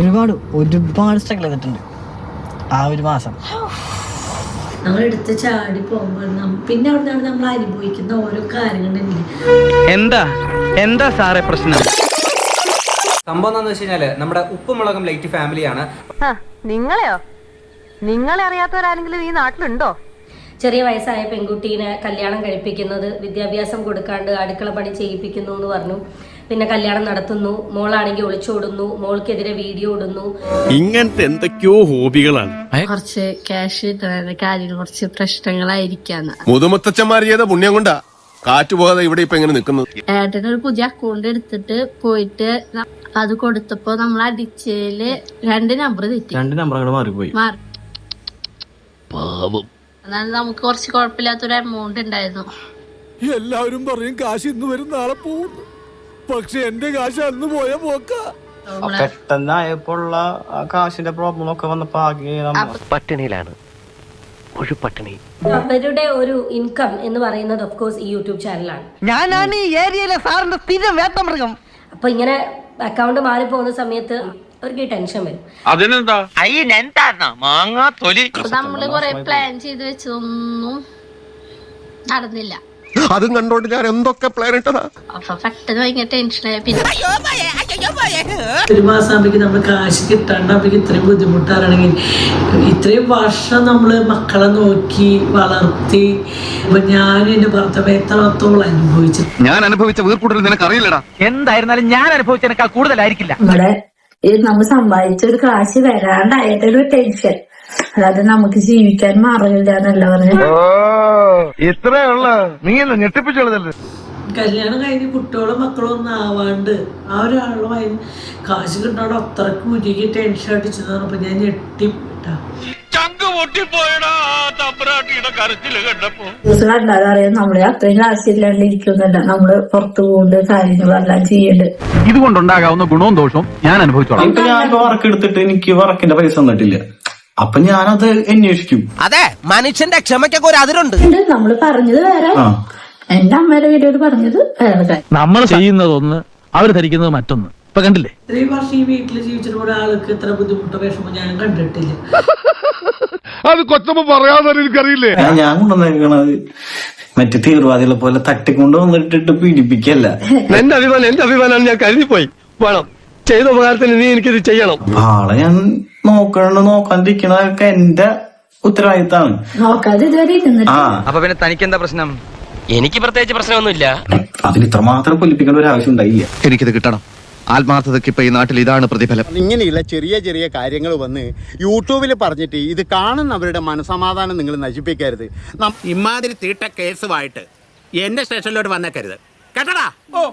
ഒരുപാട് ഒരുപാട് സ്ട്രഗിൾ ചെയ്തിട്ടുണ്ട്. ആ ഒരു മാസം. നമ്മൾ എടുത്ത് ചാടി പോകുമ്പോൾ പിന്നെ അവിടെ നമ്മൾ അനുഭവിക്കുന്ന ഓരോ കാര്യങ്ങളുണ്ട് എന്താ? എന്താ സാറേ പ്രശ്നം? സംഭവം എന്താണെന്ന് വെച്ച് കഴിഞ്ഞാൽ നമ്മുടെ ഉപ്പുമുളകം ലൈറ്റ് ഫാമിലിയാണ്. നിങ്ങളെയോ? നിങ്ങളെ അറിയാത്തവരാരെങ്കിലും ഈ നാട്ടിലുണ്ടോ? ചെറിയ വയസ്സായ പെൺകുട്ടീനെ കല്യാണം കഴിപ്പിക്കുന്നത് വിദ്യാഭ്യാസം കൊടുക്കാണ്ട് അടുക്കള പണി ചെയ്യിപ്പിക്കുന്നു എന്ന് പറഞ്ഞു. പിന്നെ കല്യാണം നടത്തുന്നു. മോളാണെങ്കിൽ ഒളിച്ചോടുന്നു മോൾക്കെതിരെ വീഡിയോ ഇടുന്നു. ഇങ്ങനത്തെ എന്തൊക്കെയോ ഹോബികളാണ്. കുറച്ച് ക്യാഷ് കാര്യങ്ങൾ കാര്യം കുറച്ച് പ്രശ്നങ്ങളായിരിക്കാന്ന്. മുതുമുത്തച്ഛന്മാർ ചെയ്ത പുണ്യം കൊണ്ടാ കാറ്റ് പോകാതെ ഇവിടെ ഇപ്പൊ എങ്ങനെ നിൽക്കുന്നു ഏട്ടനൊരു ഒരു പുതിയ അക്കൗണ്ട് എടുത്തിട്ട് പോയിട്ട് അത് കൊടുത്തപ്പോ നമ്മൾ അടിച്ചേൽ രണ്ട് നമ്പർ തെറ്റി. രണ്ട് നമ്പർ അങ്ങോട്ട് മാറിപ്പോയി. മാറി. എന്നാലും നമുക്ക് കുറച്ച് കുഴപ്പമില്ലാത്തൊരു എമൗണ്ട് ഉണ്ടായിരുന്നു. എല്ലാവരും പറയും കാശ് ഇന്ന് വരും നാളെ പോകുന്നു പക്ഷെ എന്റെ കാശ് അന്ന് പോയ പോക്ക. പെട്ടെന്നായപ്പോഴുള്ള ആ കാശിന്റെ പ്രോബ്ലം ഒക്കെ വന്നപ്പോ ആകെ പട്ടിണിയിലാണ്. ഒരു പട്ടിണി. അവരുടെ ഒരു ഇൻകം എന്ന് പറയുന്നത് ഓഫ് കോഴ്സ് ഈ യൂട്യൂബ് ചാനലാണ് ഞാനാണ് ഈ ഏരിയയിലെ സാറിന്റെ സ്ഥിരം വേട്ടമൃഗം. അപ്പൊ ഇങ്ങനെ അക്കൗണ്ട് മാറിപ്പോകുന്ന സമയത്ത് അവർക്ക് ടെൻഷൻ വരും. അപ്പൊ നമ്മൾ കൊറേ പ്ലാൻ ചെയ്ത് വെച്ചതൊന്നും നടന്നില്ല. അതും കണ്ടോണ്ട് ഞാൻ എന്തൊക്കെ പ്ലാൻ ഇട്ടതാ? ഒരു മാസം ആകുമ്പോഴേക്കും നമ്മൾ കാശ് കിട്ടാണ്ടാകുമ്പോഴേക്കും ഇത്രയും ബുദ്ധിമുട്ടാണെങ്കിൽ ഇത്രയും വർഷം നമ്മൾ മക്കളെ നോക്കി വളർത്തി. ഇപ്പൊ ഞാനും എന്റെ ഭർത്താവ് എത്രത്തോളം അനുഭവിച്ചു. ഞാൻ അനുഭവിച്ച വീർക്കൂട്ടൽ നിനക്ക് അറിയില്ലടാ എന്തായിരുന്നാലും ഞാൻ അനുഭവിച്ചതിനേക്കാൾ കൂടുതലായിരിക്കില്ല. നമ്മുടെ നമ്മൾ സമ്പാദിച്ച ഒരു കാശ് വരാണ്ടായിട്ടൊരു ടെൻഷൻ അതായത് നമുക്ക് ജീവിക്കാൻ മാറില്ല എന്നല്ല പറഞ്ഞു ഇത്രേ ഉള്ള. നീ എന്നെ ഞെട്ടിപ്പിച്ചുള്ളതല്ലേ? കല്യാണം കഴിഞ്ഞ് കുട്ടികളും മക്കളും ഒന്നും ആവാണ്ട് ആ ഒരാളുമായി കാശ് കിട്ടാണ്ട് അത്രയ്ക്ക് ഉരുകി ടെൻഷൻ അടിച്ചെന്ന് പറഞ്ഞപ്പോ ഞാൻ ഞെട്ടിട്ടാ അറിയാം നമ്മളെ അത്രയും കാശ് ഇല്ലാണ്ട് ഇരിക്കുന്നില്ല നമ്മൾ പുറത്തു പോകുന്നുണ്ട് കാര്യങ്ങളെല്ലാം ചെയ്യണ്ട്. ഇതുകൊണ്ടുണ്ടാകാവുന്ന ഗുണവും ദോഷവും ഞാൻ അനുഭവിച്ചോളാം. ഞാൻ വർക്ക് എടുത്തിട്ട് എനിക്ക് വർക്കിന്റെ പൈസ തന്നിട്ടില്ല. അപ്പൊ ഞാനത് അന്വേഷിക്കും. അതെ മനുഷ്യന്റെ ക്ഷമയ്ക്കൊക്കെ ഒരു അതിരുണ്ട്. നമ്മൾ പറഞ്ഞത് വേറെ. ആ. എന്റെ അമ്മയുടെ വീഡിയോയിൽ പറഞ്ഞത് വേറെ. കാര്യം നമ്മൾ ചെയ്യുന്നതൊന്ന് അവർ ധരിക്കുന്നത് മറ്റൊന്ന്. ഇപ്പൊ കണ്ടില്ലേ? ഇത്രയും വർഷം ഈ വീട്ടിൽ ജീവിച്ചിട്ട് ഒരാൾക്ക് ഇത്ര ബുദ്ധിമുട്ടോ വേഷമോ ഞാൻ കണ്ടിട്ടില്ല. അത് കൊച്ചമ്മ പറയാതെ എനിക്കറിയില്ലേ? ഞാൻ- ഞാൻ കൊണ്ടുവന്നേക്കണത്. മറ്റു തീവ്രവാദികളെ പോലെ തട്ടിക്കൊണ്ട് വന്നിട്ടിട്ട് പീഡിപ്പിക്കല്ല. എന്റെ അഭിമാനം എന്റെ അഭിമാനം ഞാൻ കരുതിപ്പോയി. വേണം. ചെയ്ത ഉപകാരത്തിന് നീ എനിക്കിത് ചെയ്യണം. അപ്പൊ ആളെ ഞാൻ നോക്കണ നോക്കാണ്ടിരിക്കണതൊക്കെ എന്റെ ഉത്തരവാദിത്തമാണ് ആ. അപ്പൊ പിന്നെ തനിക്ക് എന്താ പ്രശ്നം? എനിക്ക് പ്രത്യേകിച്ച് പ്രശ്നമൊന്നുമില്ല. അതിന് ഇത്രമാത്രം പൊലിപ്പിക്കേണ്ട ഒരു ആവശ്യം ഉണ്ടായില്ല. എനിക്കിത് കിട്ടണം. ആത്മാർത്ഥതയ്ക്ക് ഇപ്പൊ ഈ നാട്ടിൽ ഇതാണ് പ്രതിഫലം. ഇങ്ങനെയുള്ള ചെറിയ ചെറിയ കാര്യങ്ങൾ വന്ന് യൂട്യൂബിൽ പറഞ്ഞിട്ട് ഇത് കാണുന്നവരുടെ മനസമാധാനം നിങ്ങൾ നശിപ്പിക്കരുത്. ഇമാതിരി തീട്ട കേസുമായിട്ട് എന്റെ സ്റ്റേഷനിലോട്ട് വന്നേക്കരുത്. കേട്ടടാ? ഓ.